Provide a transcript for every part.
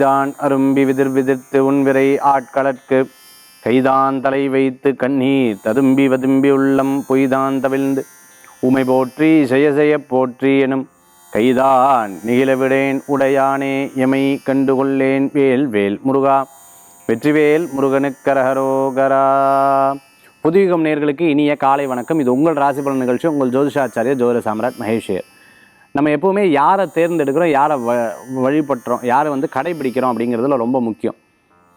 மீதான் அரும்பி விதிர் விதிர்த்து உன்விரை ஆட்களற்கு. கைதான் தலை வைத்து கண்ணீர் ததும்பி வதும்பி உள்ளம் பொய்தான் தவிழ்ந்து. உமை போற்றி செய்ய செய்ய போற்றி எனும். கைதான் நிகிழவிடேன் உடையானே எமை கண்டுகொள்ளேன் வேல் வேல் முருகா. வெற்றிவேல் முருகனுக்கரகரோகரா புதுயுகம் நேர்களுக்கு இனிய காலை வணக்கம். இது உங்கள் ராசிபலன் நிகழ்ச்சி. உங்கள் ஜோதிஷாச்சாரிய ஜோதிட சாம்ராட் மகேஷியர் நம்ம எப்போவுமே யாரை தேர்ந்தெடுக்கிறோம் யாரை வ வழிபட்டுறோம் யாரை வந்து கடைபிடிக்கிறோம் அப்படிங்கிறதுல ரொம்ப முக்கியம்.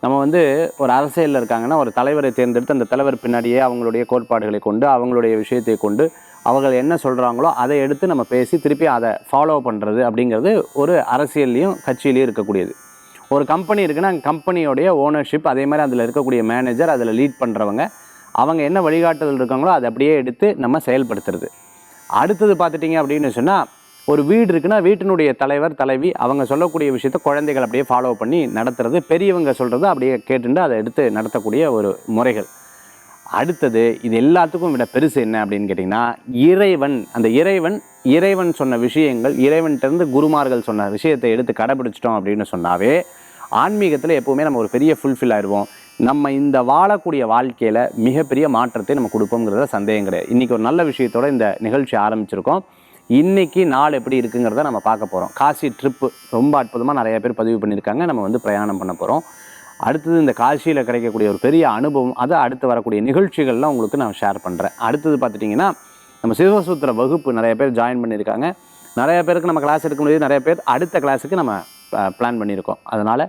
நம்ம வந்து ஒரு அரசியலில் இருக்காங்கன்னா ஒரு தலைவரை தேர்ந்தெடுத்து அந்த தலைவர் பின்னாடியே அவங்களுடைய கோட்பாடுகளை கொண்டு அவங்களுடைய விஷயத்தை கொண்டு அவர்கள் என்ன சொல்கிறாங்களோ அதை எடுத்து நம்ம பேசி திருப்பி அதை ஃபாலோ பண்ணுறது அப்படிங்கிறது ஒரு அரசியல்லையும் கட்சியிலையும் இருக்கக்கூடியது. ஒரு கம்பெனி இருக்குன்னா அந்த கம்பெனியோடைய ஓனர்ஷிப் அதே மாதிரி அதில் இருக்கக்கூடிய மேனேஜர் அதில் லீட் பண்ணுறவங்க அவங்க என்ன வழிகாட்டுதல் இருக்காங்களோ அதை அப்படியே எடுத்து நம்ம செயல்படுத்துறது. அடுத்தது பார்த்துட்டிங்க அப்படின்னு சொன்னால் ஒரு வீடு இருக்குன்னா வீட்டினுடைய தலைவர் தலைவி அவங்க சொல்லக்கூடிய விஷயத்த குழந்தைகள் அப்படியே ஃபாலோ பண்ணி நடத்துறது பெரியவங்க சொல்கிறத அப்படியே கேட்டுட்டு அதை எடுத்து நடத்தக்கூடிய ஒரு முறைகள். அடுத்தது இது எல்லாத்துக்கும் விட பெருசு என்ன அப்படின்னு கேட்டிங்கன்னா இறைவன் அந்த இறைவன் இறைவன் சொன்ன விஷயங்கள் இறைவன்கிட்டருந்து குருமார்கள் சொன்ன விஷயத்தை எடுத்து கடைபிடிச்சிட்டோம் அப்படின்னு சொன்னாவே ஆன்மீகத்தில் எப்போவுமே நம்ம ஒரு பெரிய ஃபுல்ஃபில் ஆயிடுவோம் நம்ம இந்த வாழக்கூடிய வாழ்க்கையில் மிகப்பெரிய மாற்றத்தை நம்ம கொடுப்போங்கிறத சந்தேகம் கிடையாது. இன்றைக்கி ஒரு நல்ல விஷயத்தோட இந்த நிகழ்ச்சி ஆரம்பிச்சிருக்கோம். இன்னைக்கு நாள் எப்படி இருக்குங்கிறத நம்ம பார்க்க போகிறோம் காசி ட்ரிப்பு ரொம்ப அற்புதமாக நிறைய பேர் பதிவு பண்ணியிருக்காங்க. நம்ம வந்து பிரயாணம் பண்ண போகிறோம் அடுத்தது இந்த காசியில் கிடைக்கக்கூடிய ஒரு பெரிய அனுபவம் அதை அடுத்து வரக்கூடிய நிகழ்ச்சிகள்லாம் உங்களுக்கு நான் ஷேர் பண்ணுறேன் அடுத்தது பார்த்துட்டிங்கன்னா நம்ம சிவசூத்திர வகுப்பு நிறைய பேர் ஜாயின் பண்ணியிருக்காங்க. நிறைய பேருக்கு நம்ம கிளாஸ் எடுக்க முடியாது நிறைய பேர் அடுத்த கிளாஸுக்கு நம்ம பிளான் பண்ணியிருக்கோம். அதனால்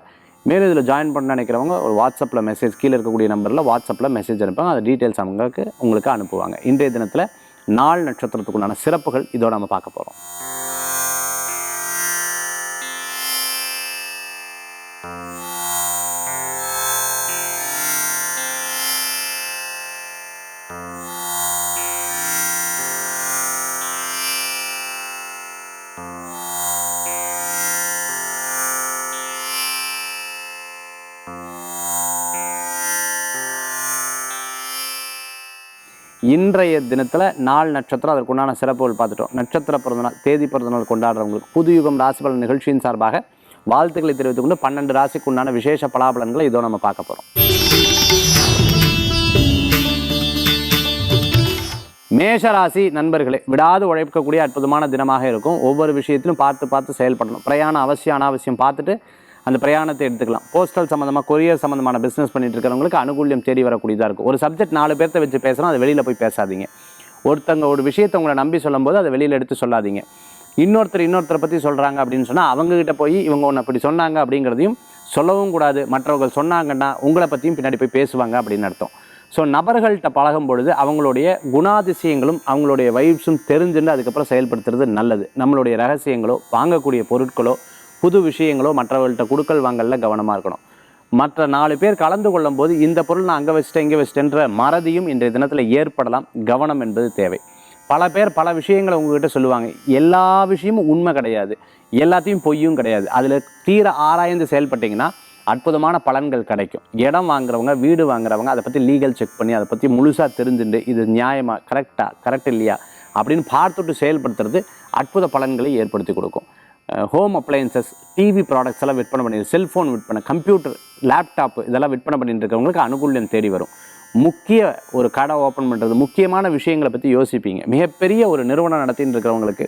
மேலும் இதில் ஜாயின் பண்ண நினைக்கிறவங்க ஒரு வாட்ஸ்அப்பில் மெசேஜ் கீழே இருக்கக்கூடிய நம்பரில் வாட்ஸ்அப்பில் மெசேஜ் அனுப்புவாங்க அந்த டீட்டெயில்ஸ் அவங்களுக்கு உங்களுக்கு அனுப்புவாங்க. இன்றைய தினத்தில் நாள் நட்சத்திரத்துக்குண்டான சிறப்புகள் இதோட நம்ம பார்க்க போகிறோம் இன்றைய தினத்தில் நாள் நட்சத்திரம் அதற்குண்டான சிறப்புகள் பார்த்துட்டோம். நட்சத்திர பிறந்தநாள் தேதி பிறந்தநாள் கொண்டாடுறவங்களுக்கு புதுயுகம் ராசிபலன் நிகழ்ச்சியின் சார்பாக வாழ்த்துக்களை தெரிவித்துக்கொண்டு பன்னெண்டு ராசிக்கு உண்டான விசேஷ பலாபலன்களை இதோ நம்ம பார்க்க போகிறோம் மேஷராசி நண்பர்களே விடாது உழைக்கக்கூடிய அற்புதமான தினமாக இருக்கும். ஒவ்வொரு விஷயத்திலும் பார்த்து பார்த்து செயல்படணும். பிரயாணம் அவசியம் அனாவசியம் பார்த்துட்டு அந்த பிரயாணத்தை எடுத்துக்கலாம். போஸ்டல் சம்மந்தமாக கொரியர் சம்மந்தமான பிஸ்னஸ் பண்ணிட்டு இருக்கிறவங்களுக்கு அனுகூல்யம் தேடி வரக்கூடியதாக இருக்கும். ஒரு சப்ஜெக்ட் நாலு பேர்த்த வச்சு பேசுகிறோம் அதை வெளியில் போய் பேசாதீங்க. ஒருத்தங்க ஒரு விஷயத்தை உங்களை நம்பி சொல்லும்போது அதை வெளியில் எடுத்து சொல்லாதீங்க. இன்னொருத்தர் இன்னொருத்தரை பற்றி சொல்கிறாங்க அப்படின்னு சொன்னால் அவங்கக்கிட்ட போய் இவங்க ஒன்று அப்படி சொன்னாங்க அப்படிங்கிறதையும் சொல்லவும் கூடாது. மற்றவர்கள் சொன்னாங்கன்னா உங்களை பற்றியும் பின்னாடி போய் பேசுவாங்க அப்படின்னு அர்த்தம். ஸோ நபர்கள்ட்ட பழகும் பொழுது அவங்களுடைய குணாதிசயங்களும் அவங்களுடைய வைப்ஸும் தெரிஞ்சுட்டு அதுக்கப்புறம் செயல்படுத்துறது நல்லது. நம்மளுடைய ரகசியங்களோ வாங்கக்கூடிய பொருட்களோ புது விஷயங்களோ மற்றவர்கள்ட்ட கொடுக்கல் வாங்கலில் கவனமாக இருக்கணும். மற்ற நாலு பேர் கலந்து கொள்ளும் போது இந்த பொருள் நான் அங்கே வச்சுட்டேன் இங்கே வச்சுட்டேன்ற மறதியும் இன்றைய தினத்தில் ஏற்படலாம். கவனம் என்பது தேவை. பல பேர் பல விஷயங்களை உங்ககிட்ட சொல்லுவாங்க. எல்லா விஷயமும் உண்மை கிடையாது. எல்லாத்தையும் பொய்யும் கிடையாது. அதில் தீர ஆராய்ந்து செயல்பட்டீங்கன்னா அற்புதமான பலன்கள் கிடைக்கும். இடம் வாங்குறவங்க வீடு வாங்குறவங்க அதை பற்றி லீகல் செக் பண்ணி அதை பற்றி முழுசாக தெரிஞ்சுட்டு இது நியாயமாக கரெக்டாக கரெக்ட் இல்லையா அப்படின்னு பார்த்துட்டு செயல்படுத்துறது அற்புத பலன்களை ஏற்படுத்தி கொடுக்கும். ஹோம் அப்ளையன்சஸ் டிவி ப்ராடக்ட்ஸ் எல்லாம் விற்பனை பண்ணி செல்ஃபோன் விற்பனை கம்ப்யூட்டர் லேப்டாப் இதெல்லாம் விற்பனை பண்ணிட்டு இருக்கவங்களுக்கு அனுகூல்யம் தேடி வரும். முக்கிய ஒரு கடை ஓப்பன் பண்ணுறது முக்கியமான விஷயங்களை பற்றி யோசிப்பீங்க. மிகப்பெரிய ஒரு நிறுவனம் நடத்தின்னு இருக்கிறவங்களுக்கு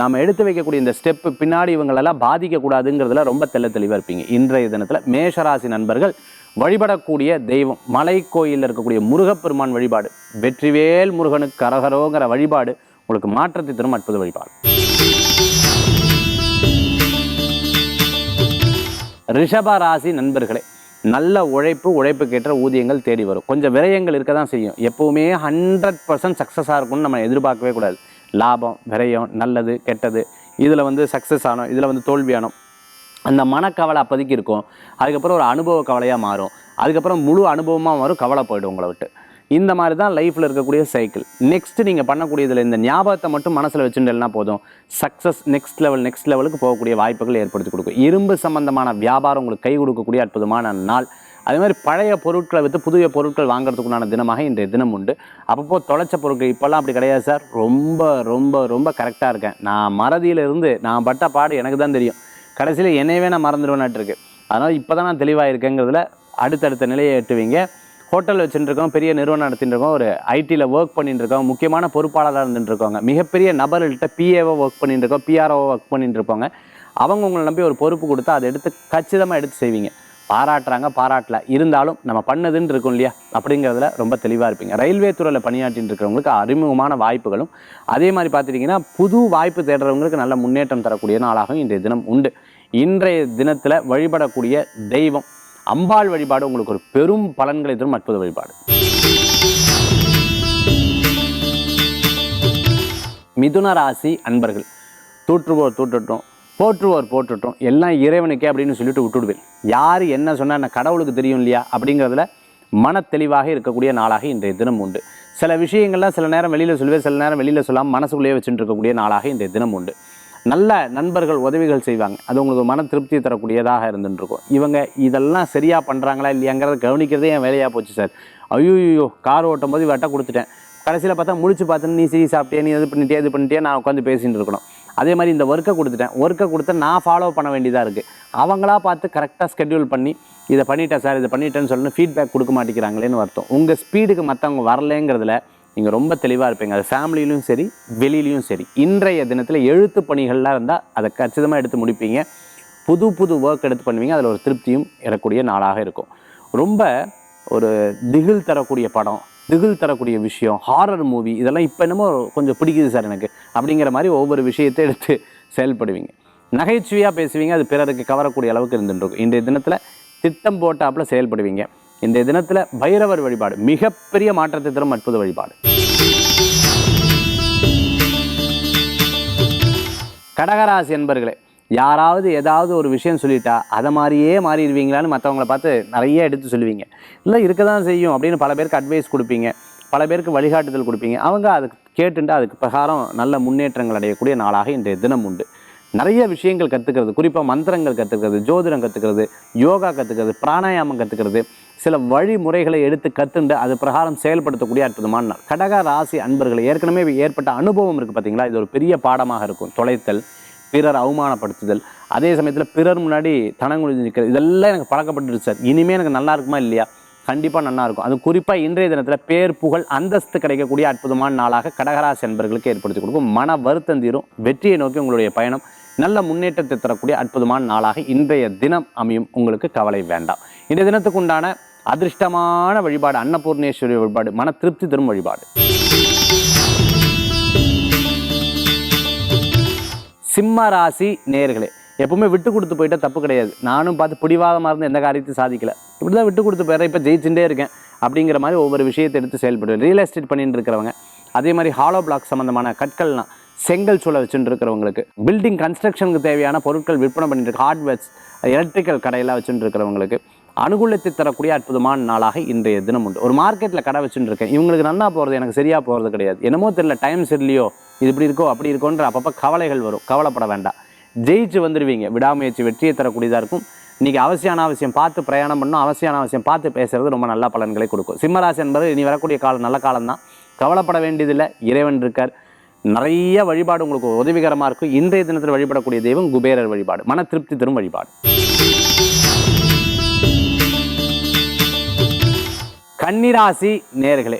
நாம் எடுத்து வைக்கக்கூடிய இந்த ஸ்டெப்பு பின்னாடி இவங்களெல்லாம் பாதிக்கக்கூடாதுங்கிறதுல ரொம்ப தெள்ள தெளிவாக இருப்பீங்க. இன்றைய தினத்தில் மேஷராசி நண்பர்கள் வழிபடக்கூடிய தெய்வம் மலை கோயிலில் இருக்கக்கூடிய முருகப்பெருமான் வழிபாடு வெற்றிவேல் முருகனுக்கு கரகரோங்கிற வழிபாடு உங்களுக்கு மாற்றத்தை தரும் அற்புத வழிபாடு. ரிஷபராசி நண்பர்களே நல்ல உழைப்பு உழைப்புக்கேற்ற ஊதியங்கள் தேடி வரும். கொஞ்சம் விரயங்கள் இருக்க தான் செய்யும். எப்போவுமே ஹண்ட்ரட் பர்சன்ட் சக்ஸஸாக இருக்கும்னு நம்ம எதிர்பார்க்கவே கூடாது. லாபம் விரயம் நல்லது கெட்டது இதில் வந்து சக்ஸஸ் ஆனோம் இதில் வந்து தோல்வியானோம் அந்த மனக்கவலை அப்போதைக்கு இருக்கும். அதுக்கப்புறம் ஒரு அனுபவ கவலையாக மாறும். அதுக்கப்புறம் முழு அனுபவமாக மாறும் கவலை போயிடும் உங்களை விட்டு. இந்த மாதிரி தான் லைஃப்பில் இருக்கக்கூடிய சைக்கிள் நெக்ஸ்ட் நீங்கள் பண்ணக்கூடியதில் இந்த ஞாபகத்தை மட்டும் மனசில் வச்சுட்டேன்னா போதும். சக்ஸஸ் நெக்ஸ்ட் லெவல் நெக்ஸ்ட் லெவலுக்கு போகக்கூடிய வாய்ப்புகள் ஏற்படுத்தி கொடுக்கும். இரும்பு சம்பந்தமான வியாபாரம் உங்களுக்கு கை கொடுக்கக்கூடிய அற்புதமான நாள். அதே மாதிரி பழைய பொருட்களை விற்று புதிய பொருட்கள் வாங்குறதுக்குண்டான தினமாக இன்றைய தினம் உண்டு. அப்பப்போ தொலைச்ச பொருட்கள் இப்போல்லாம் அப்படி கிடையாது சார். ரொம்ப ரொம்ப ரொம்ப கரெக்டாக இருக்கேன். நான் மறதியிலிருந்து நான் பட்ட பாடு எனக்கு தான் தெரியும். கடைசியில் என்னையவே நான் மறந்துடுவேன் இருக்கு அதனால் இப்போ தான் நான் தெளிவாக இருக்கேங்கிறதுல அடுத்தடுத்த நிலையை எட்டுவீங்க. ஹோட்டல் வச்சுருக்கோம் பெரிய நிறுவனம் நடத்திட்டு இருக்கோம் ஒரு ஐடியில் ஒர்க் பண்ணிட்டு இருக்கோம் முக்கியமான பொறுப்பாளராக இருந்துட்டு மிகப்பெரிய நபர்கள்ட்ட பிஏஓ ஒர்க் பண்ணிட்டு இருக்கோம் பிஆர்ஓ ஒர்க் பண்ணிட்டு இருப்பாங்க அவங்க உங்களை நம்பி ஒரு பொறுப்பு கொடுத்தா அதை எடுத்து கச்சிதமாக எடுத்து செய்வீங்க. பாராட்டுறாங்க பாராட்டல. இருந்தாலும் நம்ம பண்ணதுன்னு இருக்கும் இல்லையா? அப்படிங்கிறதுல ரொம்ப தெளிவாக இருப்பீங்க. ரயில்வே துறையில் பணியாற்றிட்டு இருக்கிறவங்களுக்கு அறிமுகமான வாய்ப்புகளும் அதே மாதிரி பார்த்துட்டிங்கன்னா புது வாய்ப்பு தேடுறவங்களுக்கு நல்ல முன்னேற்றம் தரக்கூடிய நாளாகவும் இன்றைய தினம் உண்டு. இன்றைய தினத்தில் வழிபடக்கூடிய தெய்வம் அம்பாள் வழிபாடு உங்களுக்கு ஒரு பெரும் பலன்களை தரும் அற்புத வழிபாடு. மிதுன ராசி அன்பர்கள் தூற்றுவோர் தூற்றட்டும் போற்றுவோர் போற்றட்டும் எல்லாம் இறைவனுக்கே அப்படின்னு சொல்லிட்டு விட்டுடுவேன். யார் என்ன சொன்னால் என்ன கடவுளுக்கு தெரியும் இல்லையா அப்படிங்கிறதுல மன தெளிவாக இருக்கக்கூடிய நாளாக இன்றைய தினம் உண்டு. சில விஷயங்கள்லாம் சில நேரம் வெளியில் சொல்லுவேன் சில நேரம் வெளியில் சொல்லாமல் மனசுக்குள்ளேயே வச்சுட்டு இருக்கக்கூடிய நாளாக இன்றைய தினம் உண்டு. நல்ல நண்பர்கள் உதவிகள் செய்வாங்க. அது உங்களுக்கு மன திருப்தி தரக்கூடியதாக இருந்துட்டுருக்கும். இவங்க இதெல்லாம் சரியாக பண்ணுறாங்களா இல்லையாங்கிறத கவனிக்கிறதே என் வேலையாக போச்சு சார். ஐயோ கார் ஓட்டும் போது வெட்ட கொடுத்துட்டேன். கடைசியில் பார்த்தா முடிச்சு பார்த்துன்னு நீ சரி சாப்பிட்டே நீ இது பண்ணிட்டே இது பண்ணிட்டே நான் உட்காந்து பேசிகிட்டு இருக்கணும். அதே மாதிரி இந்த ஒர்க்கை கொடுத்துட்டேன். ஒர்க்கை கொடுத்து நான் ஃபாலோ பண்ண வேண்டியதாக இருக்குது அவங்களா பார்த்து கரெக்டாக ஸ்கெட்யூல் பண்ணி இதை பண்ணிட்டேன் சார். இதை பண்ணிட்டேன்னு சொல்லணும் ஃபீட்பேக் கொடுக்க மாட்டேங்கிறாங்களேன்னு அர்த்தம் உங்கள் ஸ்பீடுக்கு மற்றவங்க வரலேங்கிறதுல நீங்கள் ரொம்ப தெளிவாக இருப்பீங்க. அது ஃபேமிலியிலும் சரி வெளியிலையும் சரி. இன்றைய தினத்தில் எழுத்து பணிகள்லாம் இருந்தால் அதை கச்சிதமாக எடுத்து முடிப்பீங்க. புது புது ஒர்க் எடுத்து பண்ணுவீங்க. அதில் ஒரு திருப்தியும் எறக்கூடிய நாளாக இருக்கும். ரொம்ப ஒரு திகில் தரக்கூடிய படம் திகில் தரக்கூடிய விஷயம் ஹாரர் மூவி இதெல்லாம் இப்போ என்னமோ கொஞ்சம் பிடிக்குது சார் எனக்கு. அப்படிங்கிற மாதிரி ஒவ்வொரு விஷயத்தை எடுத்து செயல்படுவீங்க. நகைச்சுவையாக பேசுவீங்க. அது பிறருக்கு கவரக்கூடிய அளவுக்கு இருந்துட்டு இருக்கும் இன்றைய தினத்தில் திட்டம் போட்டாப்புல செயல்படுவீங்க. இந்த தினத்தில் பைரவர் வழிபாடு மிகப்பெரிய மாற்றத்தை தரும் அற்புத வழிபாடு. கடகராசி என்பர்களே யாராவது ஏதாவது ஒரு விஷயம் சொல்லிட்டா அதை மாதிரியே மாறிடுவீங்களான்னு மற்றவங்களை பார்த்து நிறைய எடுத்து சொல்லுவீங்க. இல்லை இருக்க தான் செய்யும் அப்படின்னு பல பேருக்கு அட்வைஸ் கொடுப்பீங்க. பல பேருக்கு வழிகாட்டுதல் கொடுப்பீங்க. அவங்க அதுக்கு கேட்டுட்டு அதுக்கு பிரகாரம் நல்ல முன்னேற்றங்கள் அடையக்கூடிய நாளாக இன்றைய தினம் உண்டு. நிறைய விஷயங்கள் கற்றுக்கிறது குறிப்பாக மந்திரங்கள் கற்றுக்கிறது ஜோதிடம் கற்றுக்கிறது யோகா கற்றுக்கிறது பிராணாயாமம் கற்றுக்கிறது சில வழிமுறைகளை எடுத்து கற்றுண்டு அது பிரகாரம் செயல்படுத்தக்கூடிய அற்புதமான நாள். கடக ராசி அன்பர்கள் ஏற்கனவே ஏற்பட்ட அனுபவம் இருக்குது பார்த்தீங்களா இது ஒரு பெரிய பாடமாக இருக்கும். தொலைத்தல் பிறர் அவமானப்படுத்துதல் அதே சமயத்தில் பிறர் முன்னாடி தனங்குழிஞ்சு நிற்கிறது. இதெல்லாம் எனக்கு பழக்கப்பட்டுருச்சு சார். இனிமேல் எனக்கு நல்லா இருக்குமா இல்லையா? கண்டிப்பாக நல்லா இருக்கும். அது குறிப்பாக இன்றைய தினத்தில் பேர் புகழ் அந்தஸ்து கிடைக்கக்கூடிய அற்புதமான நாளாக கடகராசி என்பர்களுக்கு ஏற்படுத்தி கொடுக்கும். மன வருத்தம் தீரும். வெற்றியை நோக்கி உங்களுடைய பயணம் நல்ல முன்னேற்றத்தை தரக்கூடிய அற்புதமான நாளாக இன்றைய தினம் அமையும். உங்களுக்கு கவலை வேண்டாம். இன்றைய தினத்துக்கு உண்டான அதிர்ஷ்டமான வழிபாடு அன்னபூர்ணேஸ்வரி வழிபாடு மன திருப்தி தரும் வழிபாடு. சிம்ம ராசி நேர்களே எப்பவுமே விட்டு கொடுத்து போயிட்டா தப்பு கிடையாது. நானும் பார்த்து பிடிவாதமாக இருந்து எந்த காரியத்தையும் சாதிக்கல. இப்படி தான் விட்டு கொடுத்து போயிடுறேன் இப்போ ஜெயிச்சுட்டே இருக்கேன் அப்படிங்கிற மாதிரி ஒவ்வொரு விஷயத்தை எடுத்து செயல்படுவேன். ரியல் எஸ்டேட் பண்ணிட்டு இருக்கிறவங்க அதே மாதிரி ஹாலோ பிளாக் சம்மந்தமான கற்கள்லாம் செங்கல் சூளை வச்சுட்டு இருக்கிறவங்களுக்கு பில்டிங் கன்ஸ்ட்ரக்ஷனுக்கு தேவையான பொருட்கள் விற்பனை பண்ணிட்டு ஹார்ட்வேர்ஸ் எலக்ட்ரிக்கல் கடையெல்லாம் வச்சுட்டு இருக்கிறவங்களுக்கு அனுகூலத்தை தரக்கூடிய அற்புதமான நாளாக இன்றைய தினம் உண்டு. ஒரு மார்க்கெட்டில் கடை வச்சுட்டு இருக்கேன் இவங்களுக்கு நல்லா போகிறது எனக்கு சரியாக போகிறது கிடையாது. என்னமோ தெரியல டைம் சரியில்லையோ இது இப்படி இருக்கோ அப்படி இருக்கோன்ற அப்பப்போ கவலைகள் வரும். கவலைப்பட வேண்டாம். ஜெயிச்சு வந்துடுவீங்க விடாமுயற்சி வெற்றியை தரக்கூடியதாக இருக்கும். இன்றைக்கி அவசியம் அனாவசியம் பார்த்து பிரயாணம் பண்ணணும். அவசியம் பார்த்து பேசுறது ரொம்ப நல்ல பலன்களை கொடுக்கும். சிம்மராசி என்பது இனி வரக்கூடிய காலம் நல்ல காலம்தான். கவலைப்பட வேண்டியதில்லை. இறைவன் இருக்கார். நிறைய வழிபாடு உங்களுக்கு உதவிகரமாக இருக்கும். இன்றைய தினத்தில் வழிபடக்கூடிய தெய்வம் குபேரர் வழிபாடு. மன திருப்தி தரும் வழிபாடு. கன்னிராசி நேர்களே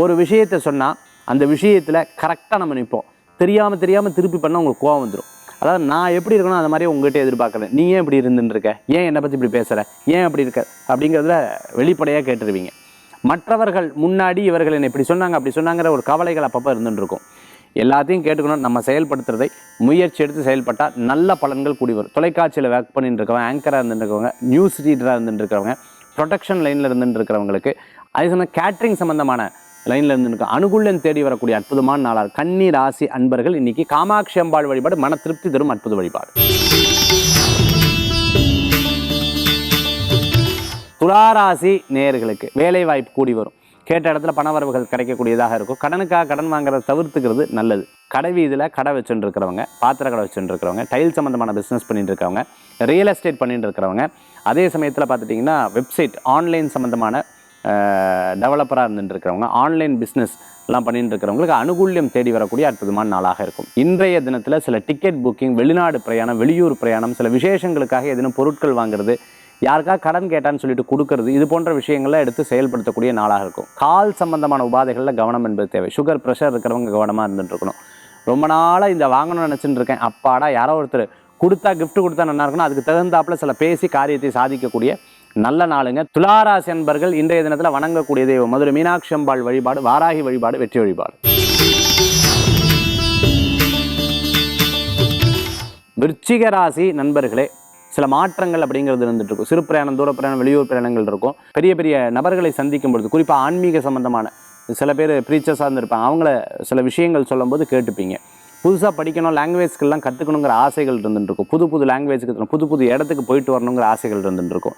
ஒரு விஷயத்தை சொன்னால் அந்த விஷயத்தில் கரெக்டாக நம்ம நிற்போம். தெரியாமல் தெரியாமல் திருப்பி பண்ணால் உங்களுக்கு கோவம் வந்துடும் அதாவது நான் எப்படி இருக்கணும் அந்த மாதிரி உங்ககிட்ட எதிர்பார்க்குறேன் நீ ஏன் இப்படி இருந்துட்டு இருக்க ஏன் என்னை பற்றி இப்படி பேசுகிற ஏன் அப்படி இருக்க? அப்படிங்கிறதுல வெளிப்படையாக கேட்டுருவீங்க. மற்றவர்கள் முன்னாடி இவர்கள் என்னை இப்படி சொன்னாங்க அப்படி சொன்னாங்கிற ஒரு கவலைகள் அப்பப்போ இருந்துருக்கும் எல்லாத்தையும் கேட்டுக்கணும். நம்ம செயல்படுத்துறதை முயற்சி எடுத்து செயல்பட்டால் நல்ல பலன்கள் கூடி வரும். தொலைக்காட்சியில் ஒர்க் பண்ணிட்டு இருக்கவங்க ஆங்கராக இருந்துட்டு இருக்கவங்க நியூஸ் ரீடராக இருந்துட்டு இருக்கிறவங்க ப்ரொடக்ஷன் லைனில் இருந்துட்டு இருக்கிறவங்களுக்கு அதே சமயம் கேட்ரிங் சம்மந்தமான லைனில் இருந்து அனுகூலம் தேடி வரக்கூடிய அற்புதமான நாளார் கன்னி ராசி அன்பர்கள் இன்னைக்கு காமாட்சி அம்பாள் வழிபாடு மன திருப்தி தரும் அற்புத வழிபாடு. துளாராசி நேயர்களுக்கு வேலை வாய்ப்பு கூடி வரும். கேட்ட இடத்துல பணவரவுகள் கிடைக்கக்கூடியதாக இருக்கும். கடனுக்காக கடன் வாங்குறத தவிர்த்துக்கிறது நல்லது. கடை வீதியில் கடை வச்சுட்டு இருக்கிறவங்க பாத்திர கடை வச்சுட்டு இருக்கிறவங்க டைல் சம்மந்தமான பிஸ்னஸ் பண்ணிட்டு இருக்கிறவங்க ரியல் எஸ்டேட் பண்ணிட்டு இருக்கிறவங்க அதே சமயத்தில் பார்த்துட்டிங்கன்னா வெப்சைட் ஆன்லைன் சம்மந்தமான டெவலப்பராக இருந்துட்டு இருக்கிறவங்க ஆன்லைன் பிஸ்னஸ் எல்லாம் பண்ணிட்டு இருக்கிறவங்களுக்கு அனுகூல்யம் தேடி வரக்கூடிய அற்புதமான நாளாக இருக்கும். இன்றைய தினத்தில் சில டிக்கெட் புக்கிங் வெளிநாடு பிரயாணம் வெளியூர் பிரயாணம் சில விசேஷங்களுக்காக எதுனும் பொருட்கள் வாங்குறது யாருக்கா கடன் கேட்டான்னு சொல்லிட்டு கொடுக்கறது இது போன்ற விஷயங்களை எடுத்து செயல்படுத்தக்கூடிய நாளாக இருக்கும். கால் சம்பந்தமான உபாதைகளில் கவனம் என்பது தேவை. சுகர் ப்ரெஷர் இருக்கிறவங்க கவனமாக இருந்துட்டு இருக்கணும் ரொம்ப நாளாக இந்த வாங்கணும்னு நினச்சிட்டு இருக்கேன் அப்பாடா யாரோ ஒருத்தர் கொடுத்தா கிஃப்ட் கொடுத்தா நல்லா இருக்கணும் அதுக்கு தகுந்தாப்புல சில பேசி காரியத்தை சாதிக்கக்கூடிய நல்ல நாளுங்க. துளாராசி அன்பர்கள் இன்றைய தினத்தில் வணங்கக்கூடிய தெய்வம். மதுரை மீனாட்சி அம்பாள் வழிபாடு வாராகி வழிபாடு வெற்றி வழிபாடு. விருச்சிக ராசி நண்பர்களே சில மாற்றங்கள் அப்படிங்கிறது இருந்துட்டு இருக்கும். சிறு பிரயாணம் தூர பிரயாணம் வெளியூர் பிரயாணங்கள் இருக்கும். பெரிய பெரிய நபர்களை சந்திக்கும் பொழுது குறிப்பாக ஆன்மீக சம்பந்தமான சில பேர் ப்ரீச்சர்ஸாக இருந்திருப்பாங்க. அவங்கள சில விஷயங்கள் சொல்லும்போது கேட்டுப்பீங்க. புதுசாக படிக்கணும் லாங்குவேஜ்க்கெல்லாம் கற்றுக்கணுங்கிற ஆசைகள் இருந்துட்டு இருக்கும். புது புது லாங்குவேஜுக்கு புது புது இடத்துக்கு போயிட்டு வரணுங்கிற ஆசைகள் இருந்துட்டு இருக்கும்.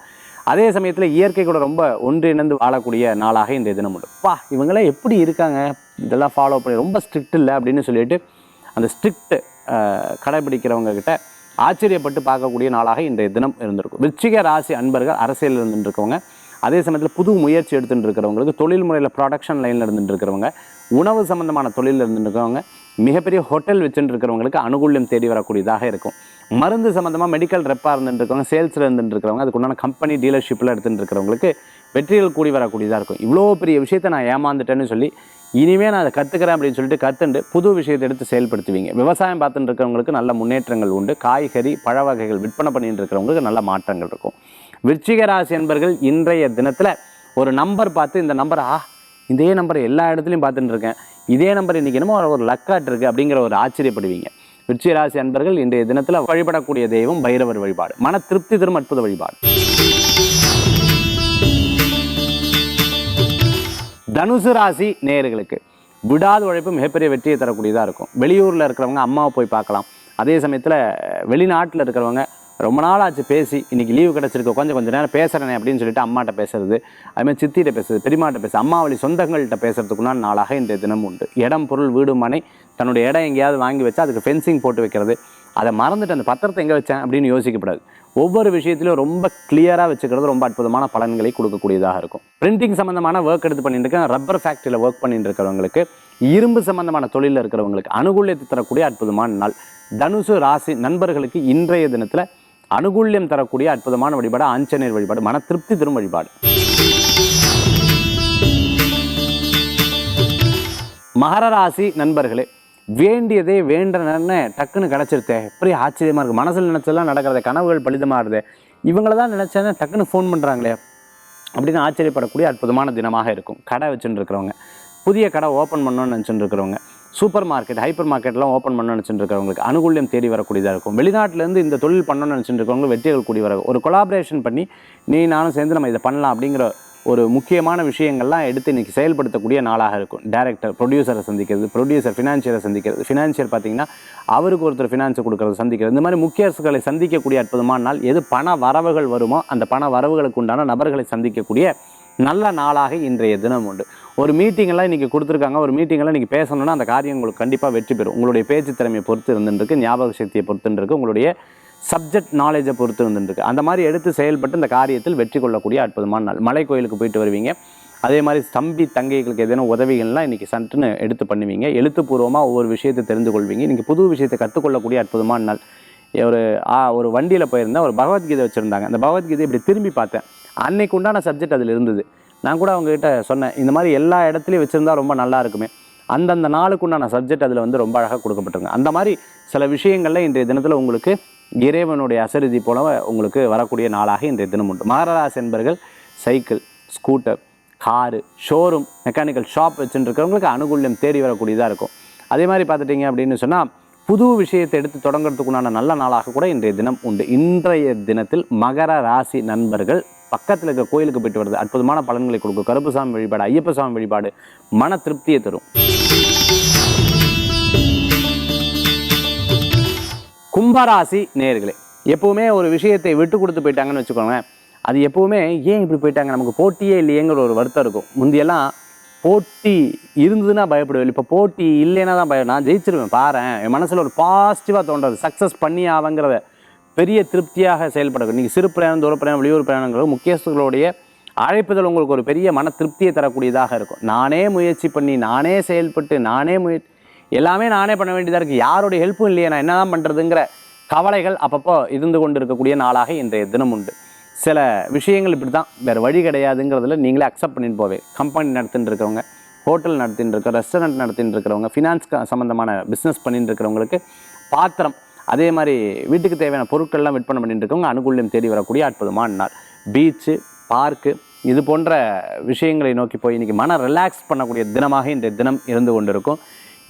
அதே சமயத்தில் இயற்கை கூட ரொம்ப ஒன்றிணைந்து வாழக்கூடிய நாளாக இந்த தினம் உண்டு. பா இவங்களாம் எப்படி இருக்காங்க? இதெல்லாம் ஃபாலோ பண்ணி ரொம்ப ஸ்ட்ரிக்ட் இல்லை அப்படின்னு சொல்லிட்டு அந்த ஸ்ட்ரிக்ட் கடைபிடிக்கிறவங்க கிட்ட ஆச்சரியப்பட்டு பார்க்கக்கூடிய நாளாக இன்றைய தினம் இருந்திருக்கும். விச்சிக ராசி அன்பர்கள் அரசியலில் இருந்துட்டு இருக்கவங்க அதே சமயத்தில் புது முயற்சி எடுத்துகிட்டு இருக்கிறவங்களுக்கு தொழில் முறையில் ப்ரொடக்ஷன் லைனில் இருந்துட்டு இருக்கிறவங்க உணவு சம்பந்தமான தொழிலில் இருந்துட்டு இருக்கிறவங்க மிகப்பெரிய ஹோட்டல் வச்சுட்டு இருக்கிறவங்களுக்கு அனுகூல்யம் தேடி வரக்கூடியதாக இருக்கும். மருந்து சம்மந்தமாக மெடிக்கல் ரெப்பாக இருந்துட்டு இருக்கவங்க சேல்ஸில் இருந்துட்டு இருக்கிறவங்க அதுக்கு உண்டான கம்பெனி டீலர்ஷிப்பில் எடுத்துகிட்டு இருக்கிறவங்களுக்கு வெற்றிகள் கூடி வரக்கூடியதாக இருக்கும். இவ்வளோ பெரிய விஷயத்தை நான் ஏமாந்துட்டேன்னு சொல்லி இனிமேல் நான் அதை கற்றுக்கிறேன் அப்படின்னு சொல்லிட்டு கற்றுண்டு புது விஷயத்தை எடுத்து செயல்படுத்துவீங்க. விவசாயம் பார்த்துட்டு இருக்கிறவங்களுக்கு நல்ல முன்னேற்றங்கள் உண்டு. காய்கறி பழ வகைகள் விற்பனை பண்ணிட்டு இருக்கிறவங்களுக்கு நல்ல மாற்றங்கள் இருக்கும். விருச்சிக ராசி என்பர்கள் இன்றைய தினத்தில் ஒரு நம்பர் பார்த்து இந்த நம்பர் ஆ இதே நம்பர் எல்லா இடத்துலையும் பார்த்துட்டு இருக்கேன். இதே நம்பர் இன்றைக்கி என்னமோ ஒரு லக்காட் இருக்குது அப்படிங்கிற ஒரு ஆச்சரியப்படுவீங்க. விருச்சிக ராசி அன்பர்கள் இன்றைய தினத்தில் வழிபடக்கூடிய தெய்வம் பைரவர் வழிபாடு. மன திருப்தி தரும் அற்புத வழிபாடு. தனுசு ராசி நேயர்களுக்கு விடாத உழைப்பு மிகப்பெரிய வெற்றியை தரக்கூடியதாக இருக்கும். வெளியூரில் இருக்கிறவங்க அம்மாவை போய் பார்க்கலாம். அதே சமயத்தில் வெளிநாட்டில் இருக்கிறவங்க ரொம்ப நாள் ஆச்சு பேசி இன்னைக்கு லீவு கிடச்சிருக்கு கொஞ்சம் கொஞ்சம் நேரம் பேசுகிறேனே அப்படின்னு சொல்லிட்டு அம்மாட்ட பேசுறது. அதுமாதிரி சித்திகிட்ட பேசுறது பெரியமாட்ட பேச அம்மா வழி சொந்தங்கள்கிட்ட பேசுறதுக்குன்னா நாளாக இன்றைய தினம் உண்டு. இடம் பொருள் வீடு மனை தன்னுடைய இடம் எங்கேயாவது வாங்கி வச்சா அதுக்கு ஃபென்சிங் போட்டு வைக்கிறது. அதை மறந்துட்டு அந்த பத்திரத்தை எங்கே வச்சேன் அப்படின்னு யோசிக்கப்படாது. ஒவ்வொரு விஷயத்திலும் ரொம்ப கிளியராக வச்சுக்கிறது ரொம்ப அற்புதமான பலன்களை கொடுக்கக்கூடியதாக இருக்கும். பிரிண்டிங் சம்மந்தமான ஒர்க் எடுத்து பண்ணிட்டு இருக்கேன். ரப்பர் ஃபேக்ட்ரியில் ஒர்க் பண்ணிட்டு இருக்கிறவங்களுக்கு இரும்பு சம்மந்தமான தொழிலில் இருக்கிறவங்களுக்கு அனுகூலியத்தை தரக்கூடிய அற்புதமான நாள். தனுசு ராசி நண்பர்களுக்கு இன்றைய தினத்தில் அனுகூல்யம் தரக்கூடிய அற்புதமான வழிபாடு ஆஞ்சநேயர் வழிபாடு மன திருப்தி தரும் வழிபாடு. மகர ராசி நண்பர்களே வேண்டியதே வேண்டனன்னு டக்குன்னு கிடச்சிருத்தே. எப்படி ஆச்சரியமாக இருக்குது மனசில் நினச்சதெல்லாம் நடக்கிறது கனவுகள் பலிதமாகுதே இவங்கள தான் நினச்சேன்னு டக்குன்னு ஃபோன் பண்ணுறாங்களே அப்படின்னு ஆச்சரியப்படக்கூடிய அற்புதமான தினமாக இருக்கும். கடை வச்சுட்டு இருக்கிறவங்க. புதிய கடை ஓப்பன் பண்ணணும்னு நினச்சிட்டு இருக்கிறவங்க. சூப்பர் மார்க்கெட் ஹைப்பர் மார்க்கெட்லாம் ஓப்பன் பண்ண நினச்சிட்டு இருக்கிறவங்களுக்கு அனுகூல்யம் தேடி வரக்கூடியதாக இருக்கும். வெளிநாட்டிலேருந்து இந்த தொழில் பண்ணணும்னு நினச்சிட்டு இருக்கிறவங்க வெற்றிகள் கூடி வர ஒரு கொலாபரேஷன் பண்ணி நீ நானும் சேர்ந்து நம்ம இதை பண்ணலாம் அப்படிங்கிற ஒரு முக்கியமான விஷயங்கள்லாம் எடுத்து இன்றைக்கி செயல்படுத்தக்கூடிய நாளாக இருக்கும். டேரக்டர் ப்ரொடியூசரை சந்திக்கிறது ப்ரொடியூசர் ஃபினான்ஷியரை சந்திக்கிறது. ஃபினான்ஷியர் பார்த்தீங்கன்னா அவருக்கு ஒருத்தர் ஃபினான்ஸ் கொடுக்கறது சந்திக்கிறது. இந்த மாதிரி முக்கியஸ்களை சந்திக்கக்கூடிய அற்புதமான நாள் எது பண வரவுகள் வருமோ அந்த பண வரவுகளுக்கு உண்டான நபர்களை சந்திக்கக்கூடிய நல்ல நாளாக இன்றைய தினம் உண்டு. ஒரு மீட்டிங்கெல்லாம் இன்றைக்கி கொடுத்துருக்காங்க. ஒரு மீட்டிங்கெல்லாம் இன்றைக்கி பேசணும்னா அந்த காரியம் உங்களுக்கு கண்டிப்பாக வெற்றி பெறும். உங்களுடைய பேச்சு திறமையை பொறுத்து இருந்துருக்கு ஞாபக சக்தியை பொறுத்து இருக்கு உங்களுடைய சப்ஜெக்ட் நாலேஜை பொறுத்து இருந்துருக்கு அந்த மாதிரி எடுத்து செயல்பட்டு இந்த காரியத்தில் வெற்றி கொள்ளக்கூடிய அற்புதமான நாள். மலை கோயிலுக்கு போயிட்டு வருவீங்க. அதே மாதிரி தம்பி தங்கைகளுக்கு ஏதேனும் உதவிகள்லாம் இன்றைக்கி சட்டுன்னு எடுத்து பண்ணுவீங்க. எழுத்துப்பூர்வமாக ஒவ்வொரு விஷயத்தை தெரிந்து கொள்வீங்க இன்றைக்கி புது விஷயத்தை கற்றுக்கொள்ளக்கூடிய அற்புதமான நாள். ஒரு ஆ ஒரு வண்டியில் போயிருந்தேன். ஒரு பகவத்கீதை வச்சுருந்தாங்க. அந்த பகவத்கீதை இப்படி திரும்பி பார்த்தேன். அன்னைக்கு உண்டான சப்ஜெக்ட் அதில் இருந்தது. நான் கூட அவங்ககிட்ட சொன்னேன் இந்த மாதிரி எல்லா இடத்துலையும் வச்சுருந்தா ரொம்ப நல்லா இருக்குமே. அந்தந்த நாளுக்கு உண்டான சப்ஜெக்ட் அதில் வந்து ரொம்ப அழகாக கொடுக்கப்பட்டிருங்க அந்த மாதிரி சில விஷயங்களில் இன்றைய தினத்தில் உங்களுக்கு இறைவனுடைய அசரிதி போல உங்களுக்கு வரக்கூடிய நாளாக இன்றைய தினம் உண்டு. மகராசி என்பர்கள் cycle scooter car showroom mechanical shop வச்சுருக்கிறவங்களுக்கு அனுகூல்யம் தேடி வரக்கூடியதாக இருக்கும். அதே மாதிரி பார்த்துட்டிங்க அப்படின்னு சொன்னால் புது விஷயத்தை எடுத்து தொடங்குறதுக்குண்டான நல்ல நாளாக கூட இன்றைய தினம் உண்டு. இன்றைய தினத்தில் மகர ராசி நண்பர்கள் பக்கத்தில் இருக்க கோயிலுக்கு போயிட்டு வருது அற்புதமான பலன்களை கொடுக்கும். கருப்புசாமி வழிபாடு ஐயப்ப சாமி வழிபாடு மன திருப்தியை தரும். கும்பராசி நேர்களே எப்பவுமே ஒரு விஷயத்தை விட்டு கொடுத்து போயிட்டாங்கன்னு வச்சுக்கோங்க அது எப்பவுமே ஏன் இப்படி போயிட்டாங்க? நமக்கு போட்டியே இல்லையேங்கிற ஒரு வருத்தம் இருக்கும். முந்தியெல்லாம் போட்டி இருந்ததுன்னா பயப்படுவேன். இப்போ போட்டி இல்லைன்னா தான் பயம். நான் ஜெயிச்சிருவேன் பாரேன். என் மனசில் ஒரு பாசிட்டிவாக தோன்றது. சக்ஸஸ் பண்ணி ஆவங்கிறத பெரிய திருப்தியாக செயல்படும் நீங்கள் சிறு பிரயாணம் தூர பிரயாணம் வெளியூர் பிரயாணங்களும் முக்கியஸ்துகளுடைய அழைப்புதல் உங்களுக்கு ஒரு பெரிய மன திருப்தியை தரக்கூடியதாக இருக்கும். நானே முயற்சி பண்ணி நானே செயல்பட்டு நானே முய எல்லாமே நானே பண்ண வேண்டியதாக இருக்குது யாருடைய ஹெல்ப்பும் இல்லையே நான் என்ன தான் பண்ணுறதுங்கிற கவலைகள் அப்பப்போ இருந்து கொண்டு இருக்கக்கூடிய நாளாக இன்றைய தினம் உண்டு. சில விஷயங்கள் இப்படி தான் வேறு வழி கிடையாதுங்கிறதுல நீங்களே அக்செப்ட் பண்ணிட்டு போவே. கம்பெனி நடத்தின்னு இருக்கிறவங்க ஹோட்டல் நடத்தின்னு இருக்க ரெஸ்டாரண்ட் நடத்தின்னு இருக்கிறவங்க ஃபினான்ஸ் சம்மந்தமான பிஸ்னஸ் பண்ணிட்டு இருக்கிறவங்களுக்கு பாத்திரம் அதே மாதிரி வீட்டுக்கு தேவையான பொருட்கள்லாம் விற்பனை பண்ணிட்டு இருக்கவங்க அனுகூல்யம் தேடி வரக்கூடிய அற்புதமான நாள். பீச்சு பார்க்கு இது போன்ற விஷயங்களை நோக்கி போய் இன்றைக்கி மன ரிலாக்ஸ் பண்ணக்கூடிய தினமாக இன்றைய தினம் இருந்து கொண்டிருக்கும்.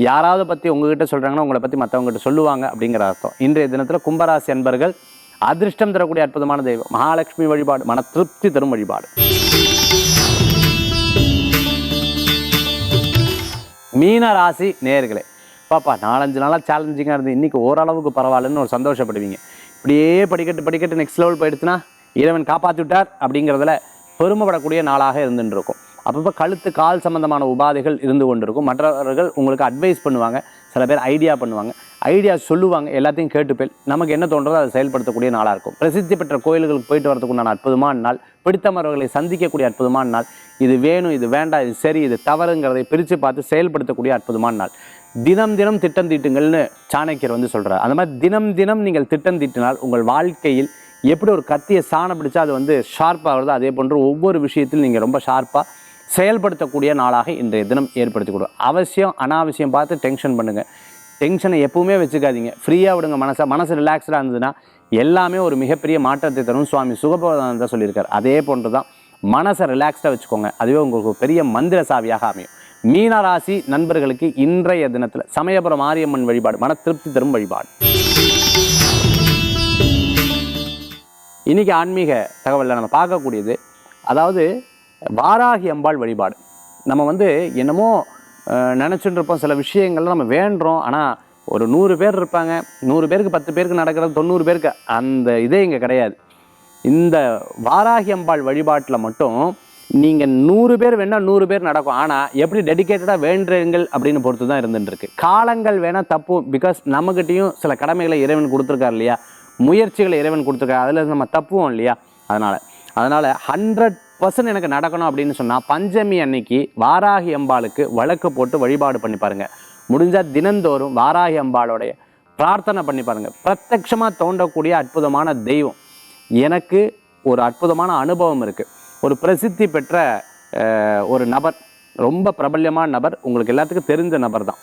யாராவது பற்றி உங்ககிட்ட சொல்கிறாங்கன்னா உங்களை பற்றி மற்றவங்ககிட்ட சொல்லுவாங்க அப்படிங்கிற அர்த்தம். இன்றைய தினத்தில் கும்பராசி அன்பர்கள் அதிர்ஷ்டம் தரக்கூடிய அற்புதமான தெய்வம். மகாலட்சுமி வழிபாடு மன திருப்தி தரும் வழிபாடு. மீன ராசி நேர்களே பாப்பா நாலஞ்சு நாளாக சேலஞ்சிங்காக இருந்து இன்றைக்கி ஓரளவுக்கு பரவாயில்லன்னு ஒரு சந்தோஷப்படுவீங்க. இப்படியே படிக்கட்டு படிக்கட்டு நெக்ஸ்ட் லெவல் போயிடுச்சுன்னா இறைவன் காப்பாற்றி விட்டார் அப்படிங்கிறதுல பெருமைப்படக்கூடிய நாளாக இருந்துட்டு இருக்கும் அப்பப்போ கழுத்து கால் சம்பந்தமான உபாதைகள் இருந்து கொண்டிருக்கும். மற்றவர்கள் உங்களுக்கு அட்வைஸ் பண்ணுவாங்க சில பேர் ஐடியா பண்ணுவாங்க. ஐடியா சொல்லுவாங்க எல்லாத்தையும் கேட்டுப்பேல். நமக்கு என்ன தோன்றதோ அதை செயல்படுத்தக்கூடிய நாளாக இருக்கும். பிரசித்தி பெற்ற கோயில்களுக்கு போயிட்டு வரதுக்குண்டான அற்புதமான நாள். பிடித்தமர்களை சந்திக்கக்கூடிய அற்புதமான நாள். இது வேணும் இது வேண்டாம் இது சரி இது தவறுங்கிறதை பிரித்து பார்த்து செயல்படுத்தக்கூடிய அற்புதமான நாள். தினம் தினம் திட்டம் தீட்டுங்கள்னு சாணக்கியர் வந்து சொல்கிறார் அந்த மாதிரி தினம் தினம் நீங்கள் திட்டம் தீட்டினால் உங்கள் வாழ்க்கையில் எப்படி ஒரு கத்தியை சாணம் பிடிச்சா அது வந்து ஷார்ப்பாக வருதோ அதே போன்று ஒவ்வொரு விஷயத்திலும் நீங்கள் ரொம்ப ஷார்ப்பாக செயல்படுத்தக்கூடிய நாளாக இன்றைய தினம் ஏற்படுத்தி கொடுக்கும் அவசியம் அனாவசியம் பார்த்து டென்ஷன் பண்ணுங்கள் டென்ஷனை எப்பவுமே வச்சுக்காதீங்க. ஃப்ரீயாக விடுங்க மனசை. மனசு ரிலாக்ஸ்டாக இருந்ததுன்னா எல்லாமே ஒரு மிகப்பெரிய மாற்றத்தை தரும் சுவாமி சுகபோதானந்தர் சொல்லியிருக்கார். அதே போன்று தான் மனசை ரிலாக்ஸ்டாக வச்சுக்கோங்க. அதுவே உங்களுக்கு பெரிய மந்திர சாவியாக அமையும். மீனராசி நண்பர்களுக்கு இன்றைய தினத்தில் சமயபுரம் மாரியம்மன் வழிபாடு மன திருப்தி தரும் வழிபாடு. இன்னைக்கு ஆன்மீக தகவலில் நம்ம பார்க்கக்கூடியது அதாவது வாராகி அம்பாள் வழிபாடு. நம்ம வந்து என்னமோ நினச்சிட்டு இருப்போம் சில விஷயங்கள்லாம் நம்ம வேண்டுறோம் ஆனால் ஒரு நூறு பேர் இருப்பாங்க நூறு பேருக்கு பத்து பேருக்கு நடக்கிறது தொண்ணூறு பேருக்கு அந்த இதே இங்கே கிடையாது. இந்த வாராகி அம்பாள் வழிபாட்டில் மட்டும் நீங்கள் நூறு பேர் வேணால் நூறு பேர் நடக்கும். ஆனால் எப்படி டெடிகேட்டடாக வேண்டுங்கள் அப்படின்னு பொறுத்து தான் இருந்துட்டுருக்கு. காலங்கள் வேணால் தப்பும் பிகாஸ் நம்மக்கிட்டேயும் சில கடமைகளை இறைவன் கொடுத்துருக்காரு இல்லையா? முயற்சிகளை இறைவன் கொடுத்துருக்காரு. அதில் நம்ம தப்புவோம் இல்லையா? அதனால் அதனால் ஹண்ட்ரட் பர்சன்ட் எனக்கு நடக்கணும் அப்படின்னு சொன்னால் பஞ்சமி அன்னைக்கு வாராகி அம்பாளுக்கு வழக்கு போட்டு வழிபாடு பண்ணி பாருங்கள் முடிஞ்சால் தினந்தோறும் வாராகி அம்பாளுடைய பிரார்த்தனை பண்ணி பாருங்கள் பிரத்யக்ஷமாக தோண்டக்கூடிய அற்புதமான தெய்வம். எனக்கு ஒரு அற்புதமான அனுபவம் இருக்குது ஒரு பிரசித்தி பெற்ற ஒரு நபர் ரொம்ப பிரபல்யமான நபர் உங்களுக்கு எல்லாத்துக்கும் தெரிஞ்ச நபர் தான்.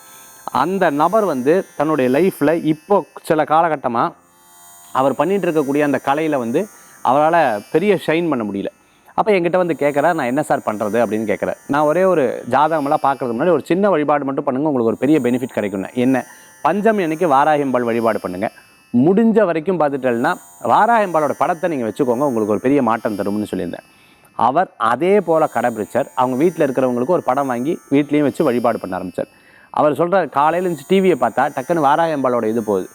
அந்த நபர் வந்து தன்னுடைய லைஃப்பில் இப்போ சில காலகட்டமாக அவர் பண்ணிட்டு இருக்கக்கூடிய அந்த கலையில் வந்து அவரால் பெரிய ஷைன் பண்ண முடியல. அப்போ என்கிட்ட வந்து கேட்குற நான் என்ன சார் பண்ணுறது அப்படின்னு கேட்குறேன் நான் ஒரே ஒரு ஜாதகமெல்லாம் பார்க்கறதுக்கு முன்னாடி ஒரு சின்ன வழிபாடு மட்டும் பண்ணுங்க உங்களுக்கு ஒரு பெரிய பெனிஃபிட் கிடைக்கும்னு. என்ன? பஞ்சமி அன்னைக்கு வாராகியம்பாள் வழிபாடு பண்ணுங்கள் முடிஞ்ச வரைக்கும் பார்த்துட்டேன்னா வாராகியம்பாளோட படத்தை நீங்கள் வச்சுக்கோங்க உங்களுக்கு ஒரு பெரிய மாற்றம் தரும்னு சொல்லியிருந்தேன். அவர் அதே போல் கடைபிடிச்சார். அவங்க வீட்டில் இருக்கிறவங்களுக்கு ஒரு படம் வாங்கி வீட்லேயும் வச்சு வழிபாடு பண்ண ஆரம்பித்தார் அவர் சொல்கிறார் காலையில் இருந்துச்சு டிவியை பார்த்தா டக்குன்னு வாராகியம்பாளோட இது போகுது.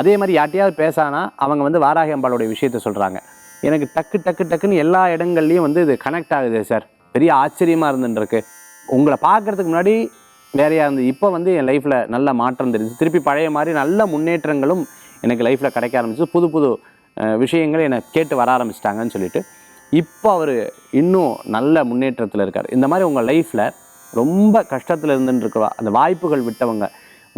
அதே மாதிரி யார்ட்டையாவது பேசானா அவங்க வந்து வாராகியம்பாலோடைய விஷயத்த சொல்கிறாங்க எனக்கு டக்கு டக்கு டக்குன்னு எல்லா இடங்கள்லையும் வந்து இது கனெக்ட் ஆகுது சார். பெரிய ஆச்சரியமாக இருந்துருக்கு உங்களை பார்க்கறதுக்கு முன்னாடி வேறையாக இருந்தது இப்போ வந்து என் லைஃப்பில் நல்ல மாற்றம் தெரிஞ்சு திருப்பி பழைய மாதிரி நல்ல முன்னேற்றங்களும் எனக்கு லைஃப்பில் கிடைக்க ஆரம்பிச்சு புது புது விஷயங்களை விஷயங்கள் என்னை கேட்டு வர ஆரம்பிச்சிட்டாங்கன்னு சொல்லிட்டு இப்போ அவர் இன்னும் நல்ல முன்னேற்றத்தில் இருக்கார். இந்த மாதிரி உங்கள் லைஃப்பில் ரொம்ப கஷ்டத்தில் இருந்துட்டு அந்த வாய்ப்புகள் விட்டவங்க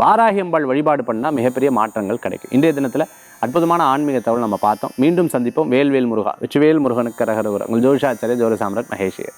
வாராகியம்பாள் வழிபாடு பண்ணால் மிகப்பெரிய மாற்றங்கள் கிடைக்கும். இன்றைய தினத்தில் அற்புதமான ஆன்மீக தகவல் நம்ம பார்த்தோம். மீண்டும் சந்திப்போம். வேல்வேல் முருகா வெற்றிவேல் முருகனுக்கு ரகரகுர உங்கள் ஜோஷாச்சாரிய ஜோர சாம்ராட் மகேஷியர்